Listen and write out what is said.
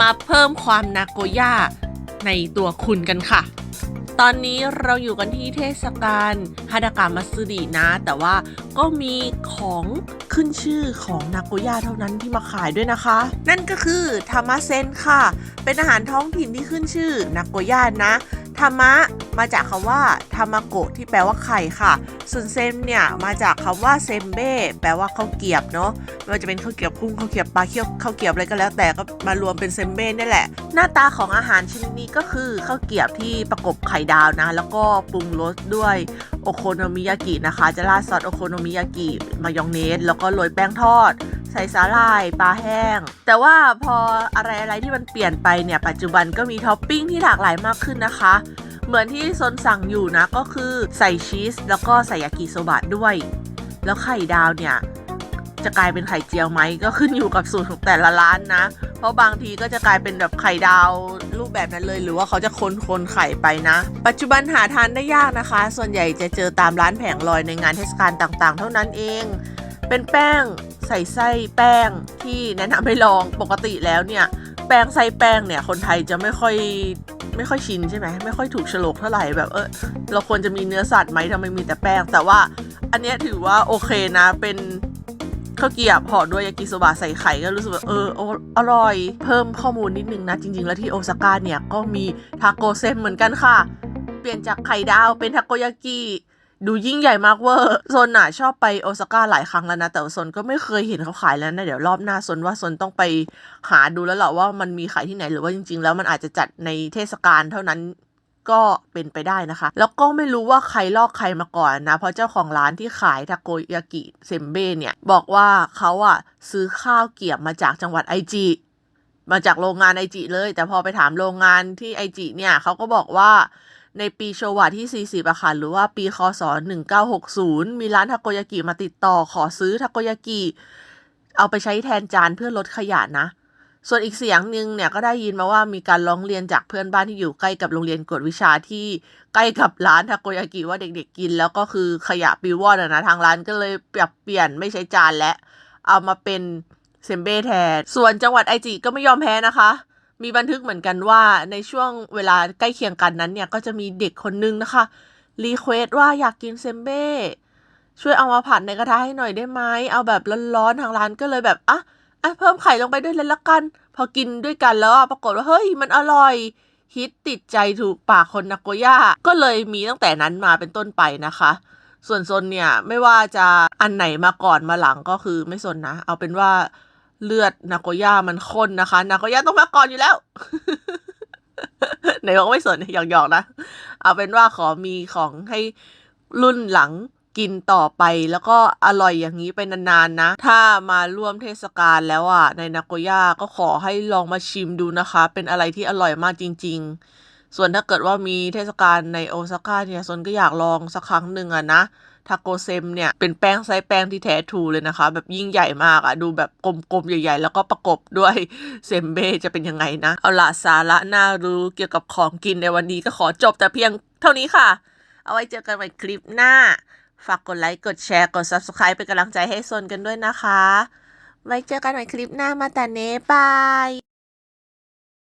มาเพิ่มความนาโกย่าในตัวคุณกันค่ะ ตอนนี้เราอยู่กันที่เทศกาลฮาดากามัสึดินะ แต่ว่าก็มีของขึ้นชื่อของนาโกย่าเท่านั้นที่มาขายด้วยนะคะ นั่นก็คือทามะเซนค่ะ เป็นอาหารท้องถิ่นที่ขึ้นชื่อนาโกย่านะทามะ มาจากคำว่าทามาโกะที่แปลว่าไข่ค่ะ ส่วนเซมเนี่ยมาจากคำว่าเซมเบ้แปลว่าข้าวเกียบเนาะไม่ว่าจะเป็นข้าวเกียบกุ้งข้าวเกียบปลาเคี่ยวข้าวเกียบอะไรก็แล้วแต่ก็มารวมเป็นเซมเบ้นี่แหละ หน้าตาของอาหารชนิดนี้ก็คือข้าวเกียบที่ประกบไข่ดาวนะ แล้วก็ปรุงรสด้วยโอโคโนมิยากินะคะ จะราดซอสโอโคโนมิยากิมายองเนสแล้วก็โรยแป้งทอดใส่สาหร่ายปลาแห้ง แต่ว่าพออะไรอะไรที่มันเปลี่ยนไปเนี่ย ปัจจุบันก็มีท็อปปิ้งที่หลากหลายมากขึ้นนะคะ เหมือนที่ซนสั่งอยู่นะก็คือใส่ชีสแล้วก็ใส่ยากิโซบะด้วย แล้วไข่ดาวเนี่ย จะกลายเป็นไข่เจียวไหมก็ขึ้นอยู่กับสูตรของแต่ละร้านนะ เพราะบางทีก็จะกลายเป็นแบบไข่ดาวรูปแบบนั้นเลย หรือว่าเขาจะคนคนไข่ไปนะ ปัจจุบันหาทานได้ยากนะคะ ส่วนใหญ่จะเจอตามร้านแผงลอยในงานเทศกาลต่างๆ เท่านั้นเอง เป็นแป้งใส่ไส้แป้งที่แนะนำให้ลองปกติแล้วเนี่ย แป้งไส้แป้งเนี่ย คนไทยจะไม่ค่อยไม่ค่อยชินใช่ไหมไม่ค่อยถูกฉลกเท่าไหร่แบบเออเราควรจะมีเนื้อสัตว์ไหมทำไมมีแต่แป้ง แต่ว่าอันนี้ถือว่าโอเคนะเป็นข้าวเกรียบห่อด้วยยากิโซบะใส่ไข่ก็รู้สึกว่าเออออร่อย เพิ่มข้อมูลนิดนึงนะ จริง ๆ แล้วที่โอซาก้าเนี่ยก็มีทาโกเซนเหมือนกันค่ะ เปลี่ยนจากไข่ดาวเป็นทาโกยากิ ดูยิ่งใหญ่มากเวอร์โซนน่ะชอบไปโอซาก้าหลายครั้งแล้วนะ แต่โซนก็ไม่เคยเห็นเขาขายแล้วนะเดี๋ยวรอบหน้าโซนว่าโซนต้องไปหาดูแล้วแหละว่ามันมีขายที่ไหนหรือว่าจริง ๆ แล้วมันอาจจะจัดในเทศกาลเท่านั้นก็เป็นไปได้นะคะ แล้วก็ไม่รู้ว่าใครลอกใครมาก่อนนะ เพราะเจ้าของร้านที่ขายทาโกยากิเซมเบ้เนี่ย บอกว่าเขาอะซื้อข้าวเกรียบมาจากจังหวัดไอจิมาจากโรงงานไอจิเลย แต่พอไปถามโรงงานที่ไอจิเนี่ยเขาก็บอกว่า ในปีโชวะที่ 40อะค่ะหรือว่าปีคศ 1960 มีร้านทาโกยากิมาติดต่อขอซื้อทาโกยากิเอาไปใช้แทนจานเพื่อลดขยะนะ ส่วนอีกเสียงหนึ่งเนี่ยก็ได้ยินมาว่ามีการร้องเรียนจากเพื่อนบ้านที่อยู่ใกล้กับโรงเรียนกวดวิชาที่ใกล้กับร้านทาโกยากิว่าเด็กๆกิน แล้วก็คือขยะปิววอดอะนะทางร้านก็เลยปรับเปลี่ยนไม่ใช้จานและ เอามาเป็นเซมเบ้แทน ส่วนจังหวัดไอจิก็ไม่ยอมแพ้นะคะ มีบันทึกเหมือนกันว่าในช่วงเวลาใกล้เคียงกันนั้นเนี่ย ก็จะมีเด็กคนนึงนะคะ รีเควสว่าอยากกินเซมเบ้ช่วยเอามาผัดในกระทะให้หน่อยได้ไหมเอาแบบร้อนๆทางร้านก็เลยแบบอะอะเพิ่มไข่ลงไปด้วยเลยละกัน พอกินด้วยกันแล้วปรากฏว่าเฮ้ยมันอร่อยฮิตติดใจถูกปากคนนาโกย่าก็เลยมีตั้งแต่นั้นมาเป็นต้นไปนะคะ ส่วนโซนเนี่ยไม่ว่าจะอันไหนมาก่อนมาหลังก็คือไม่สนนะ เอาเป็นว่า เลือดนาโกย่ามันข้นนะคะ นาโกย่าต้องมาก่อนอยู่แล้วไหนบอกไม่สนหยอกๆนะ เอาเป็นว่าขอมีของให้รุ่นหลังกินต่อไปแล้วก็อร่อยอย่างนี้ไปนานๆนะ ถ้ามาร่วมเทศกาลแล้วอะ ในนาโกย่าก็ขอให้ลองมาชิมดูนะคะ เป็นอะไรที่อร่อยมากจริง ๆ ส่วนถ้าเกิดว่ามีเทศกาลในโอซาก้าเนี่ยซนก็อยากลองสักครั้งหนึ่งอะนะ ทาโกเซมเนี่ยเป็นแป้งไส้แป้งที่แท้ทรูเลยนะคะ แบบยิ่งใหญ่มากอะดูแบบกลมๆ ใหญ่ๆ แล้วก็ประกบด้วยเซมเบ้จะเป็นยังไงนะ เอาละสาระน่ารู้เกี่ยวกับของกินในวันนี้ก็ขอจบแต่เพียงเท่านี้ค่ะ เอาไว้เจอกันใหม่คลิปหน้า ฝากกดไลค์ กดแชร์ กด Subscribe เป็นกำลังใจให้โซนกันด้วยนะคะ ไว้เจอกันใหม่คลิปหน้ามาแต่เน้บาย